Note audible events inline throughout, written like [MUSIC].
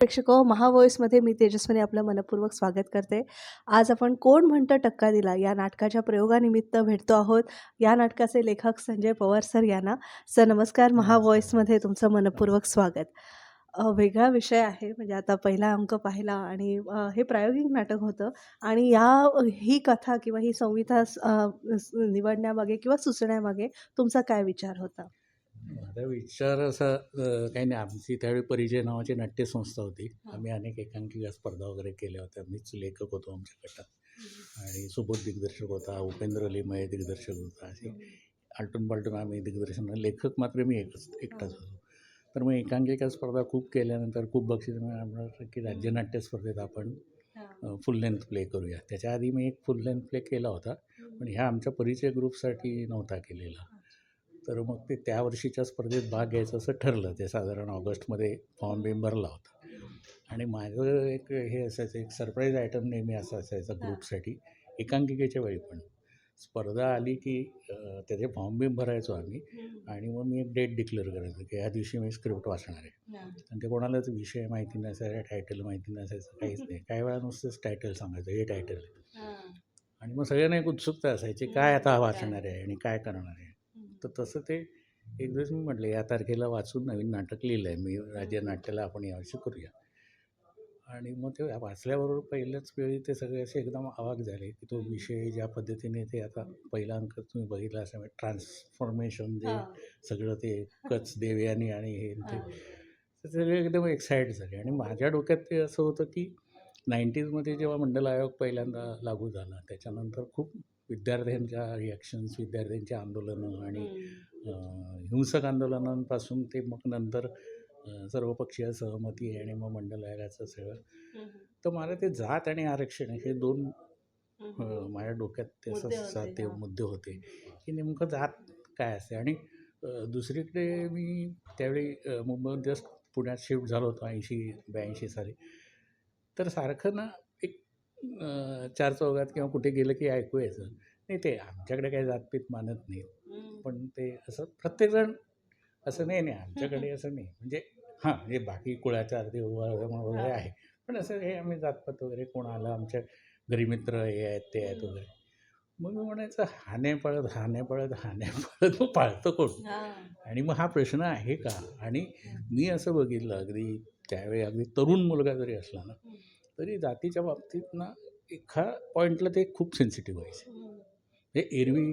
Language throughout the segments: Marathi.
प्रेक्षको महावॉईसमध्ये मी तेजस्विनी आपलं मनपूर्वक स्वागत करते. आज आपण कोण म्हणतं टक्का दिला? या नाटकाच्या प्रयोगानिमित्त भेटतो आहोत. या नाटकाचे लेखक संजय पवार सर यांना. सर नमस्कार. महावॉईसमध्ये तुमचं मनपूर्वक स्वागत. वेगळा विषय आहे. म्हणजे आता पहिला अंक पाहिला आणि हे प्रायोगिक नाटक होतं. आणि या ही कथा किंवा ही संहिता निवडण्यामागे किंवा सुचण्यामागे तुमचा काय विचार होता? माझा विचार असा काही नाही. आमची त्यावेळी परिचय नावाची नाट्यसंस्था होती. आम्ही अनेक एकांकिका स्पर्धा वगैरे केल्या होत्या. मीच लेखक होतो आमच्या गटात. आणि सुबोध दिग्दर्शक होता उपेंद्र लिमये दिग्दर्शक होता. असे आलटून पालटून आम्ही दिग्दर्शन लेखक मात्र मी एकच एकटाच होतो. तर मग एकांकिका स्पर्धा खूप केल्यानंतर खूप बक्षीस मिळालं की राज्यनाट्य स्पर्धेत आपण फुल लेंथ प्ले करूया. त्याच्या आधी मी एक फुल लेंथ प्ले केला होता. पण ह्या आमच्या परिचय ग्रुपसाठी नव्हता केलेला. तर मग ते त्या वर्षीच्या स्पर्धेत भाग घ्यायचं असं ठरलं. ते साधारण ऑगस्टमध्ये फॉर्म बिम भरला होता. आणि माझं एक हे असायचं एक सरप्राईज आयटम नेहमी असं असायचं ग्रुपसाठी एकांकिकेच्या वेळी पण. स्पर्धा आली की त्याचे फॉर्म बिम भरायचो आम्ही आणि मग मी एक डेट डिक्लेअर करायचो की ह्या दिवशी मी स्क्रिप्ट वाचणार आहे. आणि ते कोणालाच विषय माहिती नसायचा टायटल माहिती नसायचं काहीच नाही. काही वेळा नुसतंच टायटल सांगायचं हे टायटल. आहे आणि मग सगळ्यांना एक उत्सुकता असायची काय आता वाचणार आहे आणि काय करणार आहे? तर तसं ते एक दिवस मी म्हटलं या तारखेला वाचून नवीन नाटक लिहिलं आहे मी राज्य नाट्याला आपण यावर्षी करूया. आणि मग ते वाचल्याबरोबर पहिल्याच वेळी ते सगळे असे एकदम अवाक झाले की तो विषय ज्या पद्धतीने ते आता पहिला अंक तुम्ही बघितला असं ट्रान्सफॉर्मेशन जे सगळं ते कच [LAUGHS] देवयानी आणि हे ते सगळे एकदम एक्साइट झाले. आणि माझ्या डोक्यात ते असं होतं की नाईन्टीजमध्ये जेव्हा मंडल आयोग पहिल्यांदा लागू झाला त्याच्यानंतर खूप विद्यार्थ्यांच्या रिॲक्शन्स विद्यार्थ्यांची आंदोलनं आणि हिंसक आंदोलनांपासून ते मग नंतर सर्वपक्षीय सहमती आणि मग मंडल आयोगाचं सगळं तर मला ते जात आणि आरक्षण हे दोन माझ्या डोक्यात ते असं मुद्दे होते, सा- ते. मुद्दे होते की नेमकं जात काय असते आणि दुसरीकडे मी त्यावेळी अं, मुंबईहून जस्ट पुण्यात शिफ्ट झालो होतो ऐंशी ब्याऐंशी साली. तर सारखं ना चार चौघात किंवा कुठे गेलं की ऐकू यायचं नाही ते आमच्याकडे काही जातपीत मानत नाही पण ते असं प्रत्येकजण असं नाही नाही आमच्याकडे असं नाही. म्हणजे हां म्हणजे बाकी कुळाच्या अर्थी वगैरे आहे. पण असं हे आम्ही जातपात वगैरे कोण आलं आमच्या घरी मित्र हे आहेत ते आहेत वगैरे. मग मी म्हणायचं हाने पळत हाने पळत हाने पळत मग पाळतं कोण? आणि मग हा प्रश्न आहे का? आणि मी असं बघितलं अगदी त्यावेळी अगदी तरुण मुलगा जरी असला ना तरी जातीच्या बाबतीत ना एका पॉईंटला ते खूप सेन्सिटिव्ह व्हायचे. हे एरवी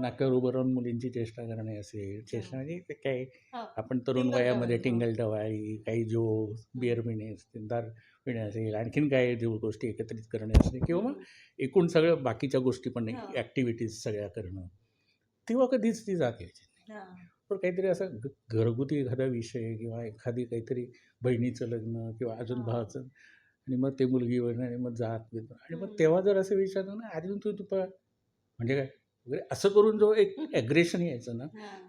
नाक्यावर उभं राहून मुलींची चेष्टा करणे असेल चेष्टा म्हणजे ते काय आपण तरुण वयामध्ये टिंगल टवाळी काही जो बिअर पिणे असतील दार पिणे असेल आणखीन काही जो गोष्टी एकत्रित करणे असेल किंवा मग एकूण सगळं बाकीच्या गोष्टी पण. ॲक्टिव्हिटीज सगळ्या करणं तेव्हा कधीच ती जात यायची नाही. पण काहीतरी असं घरगुती एखादा विषय किंवा एखादी काहीतरी बहिणीचं लग्न किंवा अजून. भावाचं आणि मग ते मुलगी वगैरे आणि मग जात बीत. आणि मग. तेव्हा जर असं विचारलं ना अजून तू तू पळ म्हणजे काय? वगैरे असं करून जो एक ॲग्रेशन यायचं ना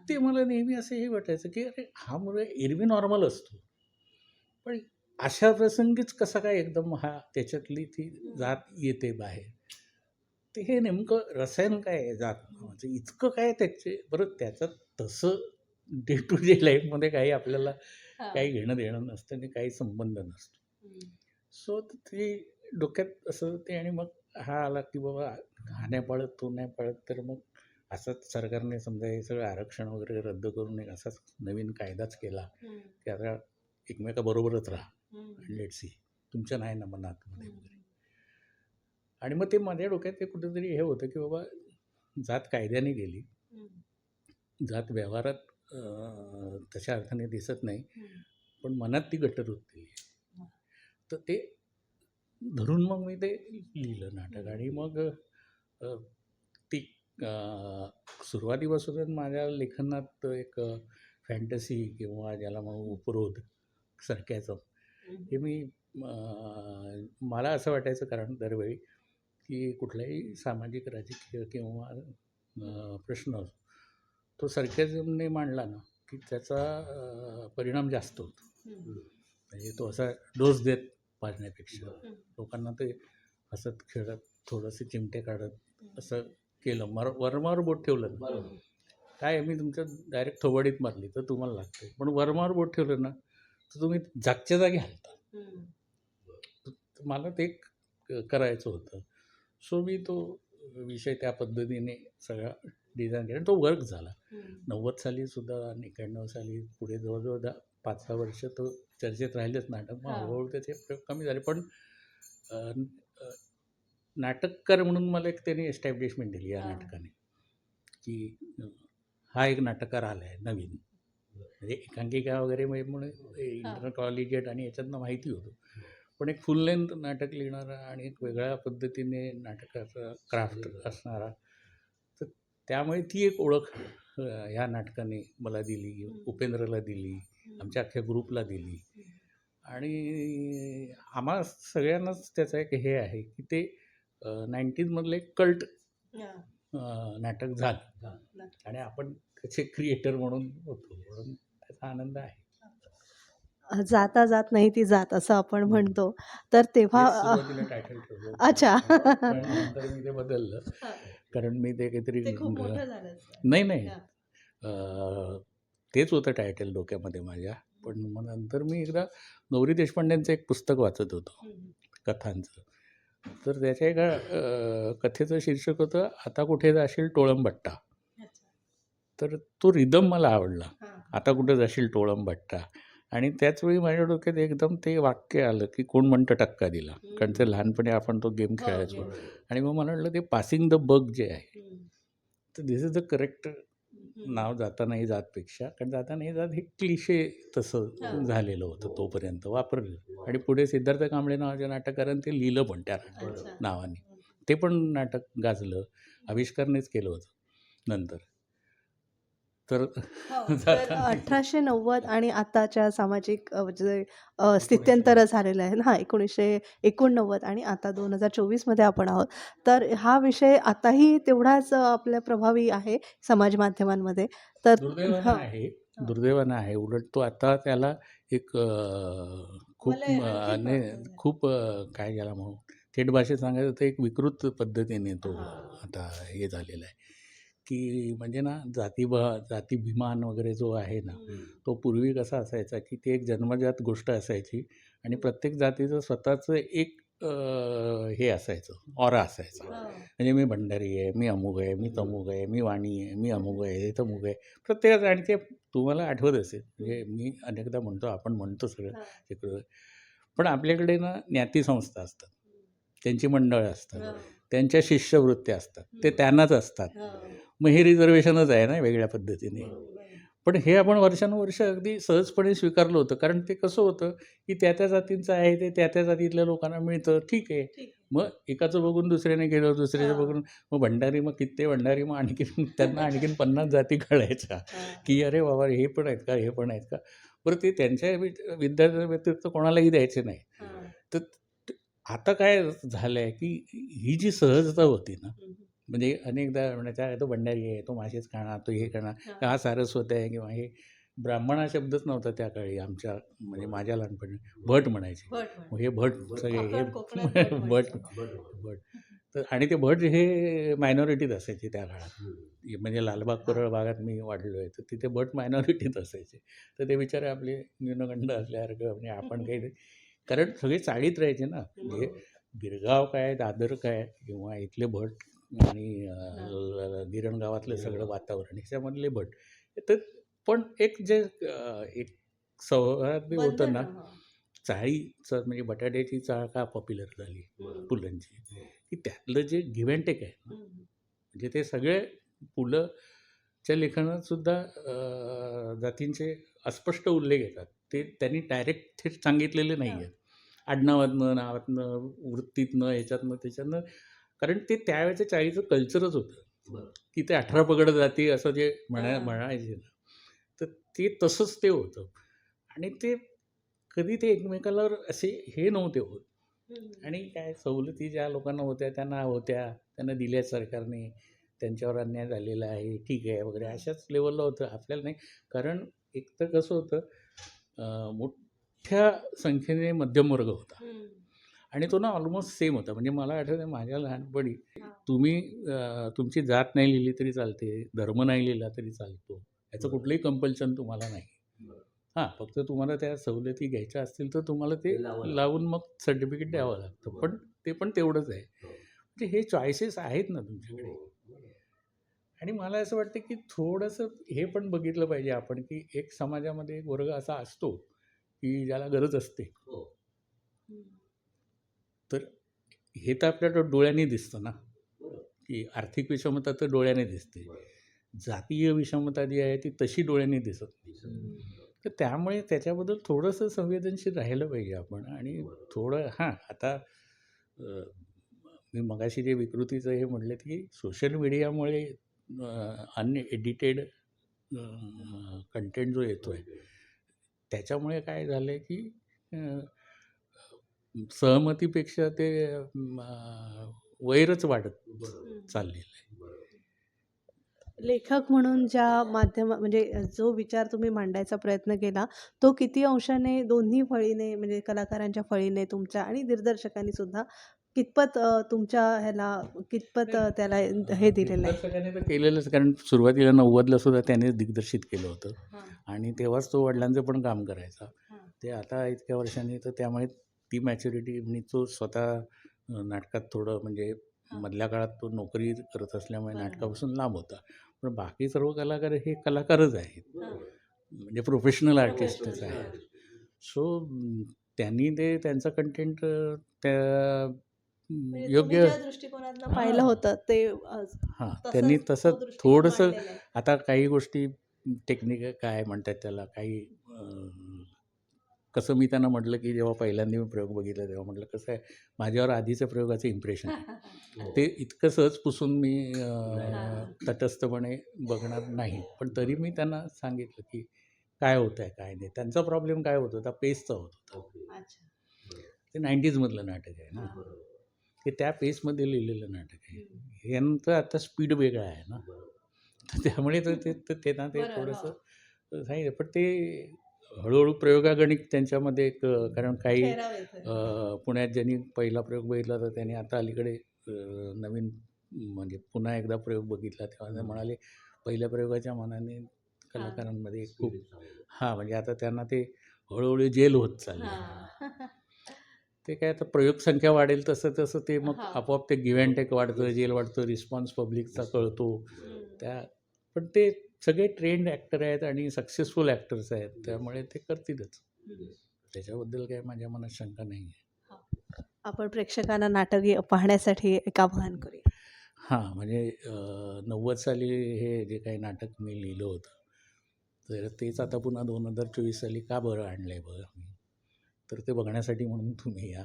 ते मला नेहमी असं हे वाटायचं की अरे हा मुलगा एरवी नॉर्मल असतो. पण अशा प्रसंगीच कसा काय एकदम हा त्याच्यातली ती जात येते बाहेर? ते हे नेमकं रसायन काय आहे जात? नावाचं इतकं काय त्याचे बरं त्याचं तसं डे टू डे लाईफमध्ये काही आपल्याला काही घेणं देणं नसतं आणि काही संबंध नसतो. सो ते डोक्यात असं ते आणि मग हा आला की बाबा हा नाही पळत तो नाही पळत. तर मग असंच सरकारने समजा हे सगळं आरक्षण वगैरे रद्द करून एक असाच नवीन कायदाच केला की आता एकमेकाबरोबरच राहा आणि लेट सी तुमच्या नाही ना मनातमध्ये वगैरे. आणि मग ते माझ्या डोक्यात ते कुठेतरी हे होतं की बाबा जात कायद्याने गेली. जात व्यवहारात तशा अर्थाने दिसत नाही. पण मनात ती गटर होत गेली. तर ते धरून मग मी ते लिहिलं नाटक. आणि मग ती अ, सुरुवातीपासूनच माझ्या लेखनात एक फॅन्टसी किंवा ज्याला म्हणू उपरोध सारख्याचं. हे मी मला असं वाटायचं कारण दरवेळी की कुठलाही सामाजिक राजकीय किंवा प्रश्न असो तो सरकेजमने मांडला ना की त्याचा परिणाम जास्त होतो. म्हणजे तो असा डोस देत पाजण्यापेक्षा लोकांना ते हसत खेळत थोडंसे चिमटे काढत असं केलं. मर वरमावर बोट ठेवलं काय मी तुमच्या डायरेक्ट थोबाडीत मारली तर तुम्हाला लागते पण वरमावर बोट ठेवलं ना तर तुम्ही जागच्या जागी हलता. मला ते करायचं होतं. सो मी तो विषय त्या पद्धतीने सगळा डिझाईन केला. तो वर्क झाला. नव्वद साली सुद्धा आणि एक्याण्णव साली पुढे जवळजवळ दहा पाच सहा वर्ष तो चर्चेत राहिलेच नाटक. मग. हळूहळू त्याचे प्रयोग कमी झाले. पण नाटककार म्हणून मला एक त्यांनी एस्टॅब्लिशमेंट दिली या. नाटकाने. की हा एक नाटककार आला आहे नवीन. म्हणजे एकांकिका वगैरे म्हणजे मुळे इंटर कॉलेजिएट आणि याच्यातनं माहिती होतं. पण एक फुल लेंथ नाटक लिहिणारा आणि एक वेगळ्या पद्धतीने नाटकाचा क्राफ्ट असणारा तर त्यामुळे ती एक ओळख ह्या नाटकाने मला दिली उपेंद्रला दिली. आमच्या अख्ख्या ग्रुपला दिली. आणि आम्हा सगळ्यांनाच त्याचं एक हे आहे की ते नाईन्टीजमधलं एक कल्ट नाटक झालं. आणि आपण त्याचे क्रिएटर म्हणून होतो म्हणून त्याचा आनंद आहे. जाता जात नाही ती जात असं आपण म्हणतो. तर तेव्हा. अच्छा. मी ते बदललं. कारण मी ते काहीतरी नाही नाही. तेच होतं टायटल डोक्यामध्ये माझ्या. पण मग नंतर मी एकदा गौरी देशपांडेंचं एक पुस्तक वाचत होतो कथांचं. तर त्याच्या एका कथेचं शीर्षक होतं आता कुठे जाशील टोळंबट्टा. तर तो रिदम मला आवडला. आता कुठे जाशील टोळंबट्टा? आणि त्याचवेळी माझ्या डोक्यात एकदम ते वाक्य आलं की कोण म्हणतं टक्का दिला. कारण ते लहानपणी आपण तो गेम खेळायचो. आणि मग मला वाटलं ते पासिंग द बग जे आहे. तर दिस इज द करेक्ट नाव जाता नाही जातपेक्षा कारण जाता नाही जात हे क्लिशे तसं हां. झालेलं होतं तोपर्यंत वापरलं. आणि पुढे सिद्धार्थ कांबळे नावाच्या नाटकाराने ते लिहिलं पण त्या अच्छा. नावाने. ते पण नाटक गाजलं. आविष्कारनेच केलं होतं नंतर. तर [LAUGHS] तर अठराशे नव्वद आणि आताच्या सामाजिक अ, जे अ, स्थित्यंतर झालेलं आहे ना एकोणीसशे एकोणनव्वद आणि आता दोन हजार चोवीसमध्ये आपण आहोत. तर हा विषय आताही तेवढाच आपल्या प्रभावी आहे समाज माध्यमांमध्ये. तर दुर्दैवानं हां. आहे. दुर्दैवानं आहे. उलट तो आता त्याला एक खूप हे. खूप काय त्याला म्हणू थेट भाषेत सांगायचं तर एक विकृत पद्धतीने तो हां. आता हे झालेला आहे. की म्हणजे ना जाती ब जातीभिमान वगैरे जो आहे ना तो पूर्वी कसा असायचा की ती एक जन्मजात गोष्ट असायची आणि प्रत्येक जातीचं स्वतःचं एक हे असायचं ऑरा असायचा. म्हणजे मी भंडारी आहे मी अमुक आहे मी तमुक आहे मी वाणी आहे मी अमुक आहे हे तमुक आहे. प्रत्येकाचं आणि ते तुम्हाला आठवत असेल म्हणजे मी अनेकदा म्हणतो आपण म्हणतो सगळं तिकडं पण आपल्याकडे ना ज्ञाती संस्था असतात. त्यांची मंडळं असतात. त्यांच्या शिष्यवृत्त्या असतात. ते त्यांनाच असतात. मग हे रिझर्वेशनच आहे ना वेगळ्या पद्धतीने. पण हे आपण वर्षानुवर्ष अगदी सहजपणे स्वीकारलं होतं. कारण ते कसं होतं की त्या त्या जातींचं आहे ते त्या त्या जातीतल्या लोकांना मिळतं. ठीक आहे. मग एकाचं बघून दुसऱ्याने केलं दुसऱ्याचं हां. बघून. मग भंडारी मग किती भंडारी मग आणखीन [LAUGHS] त्यांना आणखीन [LAUGHS] पन्नास जाती कळायच्या. की अरे बाबा हे पण आहेत का? हे पण आहेत का? बरं ते त्यांच्या वि- विद्यार्थ्या व्यतिरिक्त कोणालाही द्यायचे नाही. तर आता काय झालं आहे की ही जी सहजता होती ना म्हणजे अनेकदा म्हणायचं तो भंडारी आहे तो मासेच खाणार तो हे करणार हा. सारस्वत आहे किंवा हे ब्राह्मण हा शब्दच नव्हता त्या काळी आमच्या म्हणजे माझ्या लहानपणी भट म्हणायचे. हे भट सगळे हे भट भट तर आणि ते भट हे मायनॉरिटीत असायचे त्या काळात. म्हणजे लालबाग परळ भागात मी वाढलो आहे तर तिथे भट मायनॉरिटीत असायचे. तर ते बिचारे आपले न्यूनगंड असल्यासारखं म्हणजे आपण [LAUGHS] काही. कारण सगळे चाळीत राहायचे ना. म्हणजे गिरगाव काय दादर काय किंवा इथले भट आणि गिरण गावातलं सगळं वातावरण ह्याच्यामधले भट. तर पण एक जे एक सौहार्द होतं ना चाळीचं म्हणजे बटाट्याची चाळ का पॉप्युलर झाली पुलंची की त्यातलं जे गिव्ह अँड टेक आहे म्हणजे ते सगळे पुलंच्या लेखनात सुद्धा जातींचे अस्पष्ट उल्लेख येतात. ते त्यांनी डायरेक्ट थेट सांगितलेले नाही आहेत आडनावातनं नावातनं वृत्तीतनं ह्याच्यातनं त्याच्यातनं. कारण ते त्यावेळेच्या चाळीचं कल्चरच होतं. की ते अठरा पगड जाती असं जे म्हणा. म्हणायचे ना. तर ते तसंच ते होतं. आणि ते कधी ते एकमेकाला असे हे नव्हते होत. आणि काय सवलती ज्या लोकांना होत्या त्यांना होत्या. त्यांना दिल्या सरकारने. त्यांच्यावर अन्याय झालेला आहे. ठीक आहे वगैरे. अशाच लेवलला होतं. आपल्याला नाही. कारण एक तर कसं होतं मोठ्या संख्येने मध्यमवर्ग होता. आणि तो ना ऑलमोस्ट सेम होता. म्हणजे मला आठवतं माझ्या लहानपणी हां. तुम्ही तुमची जात नाही लिहिली तरी चालते धर्म नाही लिहिला तरी चालतो. याचं कुठलंही कंपल्शन तुम्हाला नाही. हां फक्त तुम्हाला त्या सवलती घ्यायच्या असतील तर तुम्हाला ते लावून मग सर्टिफिकेट द्यावं लागतं. पण ते पण तेवढंच आहे. म्हणजे हे चॉईसेस आहेत ना तुमच्याकडे. आणि मला असं वाटतं की थोडंसं हे पण बघितलं पाहिजे आपण की एक समाजामध्ये एक वर्ग असा असतो की ज्याला गरज असते. तर हे तर आपल्या डोळ्यांनी दिसतं ना? की आर्थिक विषमता तर डोळ्याने दिसते. जातीय विषमता जी आहे ती तशी डोळ्यांनी दिसत तर त्यामुळे त्याच्याबद्दल थोडंसं संवेदनशील राहिलं पाहिजे आपण आणि थोडं हां आता मी मगाशी जे विकृतीचं हे म्हटलं की सोशल मीडियामुळे अनएडिटेड कंटेंट जो येतो आहे त्याच्यामुळे काय झालं आहे की सहमतीपेक्षा ते वैरच वाढत चाललेलं आहे. लेखक म्हणून ज्या माध्यम म्हणजे जो विचार तुम्ही मांडायचा प्रयत्न केला तो किती अंशाने दोन्ही फळीने म्हणजे कलाकारांच्या फळीने तुमच्या आणि दिग्दर्शकांनी सुद्धा कितपत तुमच्या ह्याला कितपत त्याला हे दिलेलं आहे? तर केलेलंच कारण सुरुवातीला नव्वदला सुद्धा त्यानेच दिग्दर्शित केलं होतं. आणि तेव्हाच तो वडिलांचं पण काम करायचा. ते आता इतक्या वर्षांनी तर त्यामुळे ती मॅच्युरिटी आणि तो स्वतः नाटकात थोडं म्हणजे. मधल्या काळात तो नोकरी करत असल्यामुळे. नाटकापासून लांब होता. पण बाकी सर्व कलाकार हे कलाकारच आहेत. म्हणजे प्रोफेशनल आर्टिस्टच आहेत. सो त्यांनी ते त्यांचं कंटेंट त्या योग्य ज्या दृष्टिकोनातनं पाहिलं होतं ते हां त्यांनी तसं थोडंसं. आता काही गोष्टी टेक्निक काय म्हणतात त्याला काही कसं मी त्यांना म्हटलं की जेव्हा पहिल्यांदा मी प्रयोग बघितला तेव्हा म्हटलं कसं आहे माझ्यावर आधीचं प्रयोगाचं इम्प्रेशन आहे. [LAUGHS] ते इतकं सहज पुसून मी तटस्थपणे बघणार नाही. पण तरी मी त्यांना सांगितलं की काय होतं आहे काय नाही. त्यांचा प्रॉब्लेम काय होत होता? पेसचा होत होता. ते नाईन्टीजमधलं नाटक आहे ना. ते त्या पेसमध्ये लिहिलेलं नाटक आहे. यांचं आता स्पीड वेगळा आहे ना. तर त्यामुळे तर ते तर ते ना ते थोडंसं सांगितलं पण ते हळूहळू प्रयोगागणिक त्यांच्यामध्ये एक कारण काही पुण्यात ज्यांनी पहिला प्रयोग बघितला तर त्यांनी आता अलीकडे नवीन म्हणजे पुन्हा एकदा प्रयोग बघितला. तेव्हा ते म्हणाले पहिल्या प्रयोगाच्या मनाने कलाकारांमध्ये खूप हां म्हणजे आता त्यांना ते हळूहळू जेल होत चालले हां. [LAUGHS] ते काय आता प्रयोग संख्या वाढेल तसं तसं ते मग. आपोआप ते गिव्ह अँड टेक वाढतं जेल वाढतं रिस्पॉन्स पब्लिकचा कळतो. त्या पण ते सगळे ट्रेंड ॲक्टर आहेत आणि सक्सेसफुल ॲक्टर्स आहेत. त्यामुळे ते करतीलच. त्याच्याबद्दल काय माझ्या मनात शंका नाही आहे आपण प्रेक्षकांना नाटक पाहण्यासाठी एक आवाहन करूया. हां म्हणजे नव्वद साली हे जे काही नाटक मी लिहिलं होतं तर तेच आता पुन्हा दोन हजार चोवीस साली का बरं आणलं आहे बघा मी? तर ते बघण्यासाठी म्हणून तुम्ही या.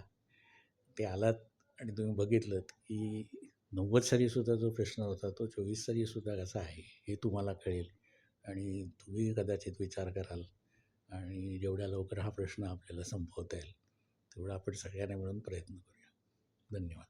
ते आलात आणि तुम्ही बघितलं की नव्वद सालीसुद्धा जो प्रश्न होता तो चोवीस सालीसुद्धा कसा आहे हे तुम्हाला कळेल. आणि तुम्ही कदाचित विचार कराल आणि जेवढ्या लवकर हा प्रश्न आपल्याला संपवता येईल तेवढा आपण सगळ्यांना मिळून प्रयत्न करूया. धन्यवाद.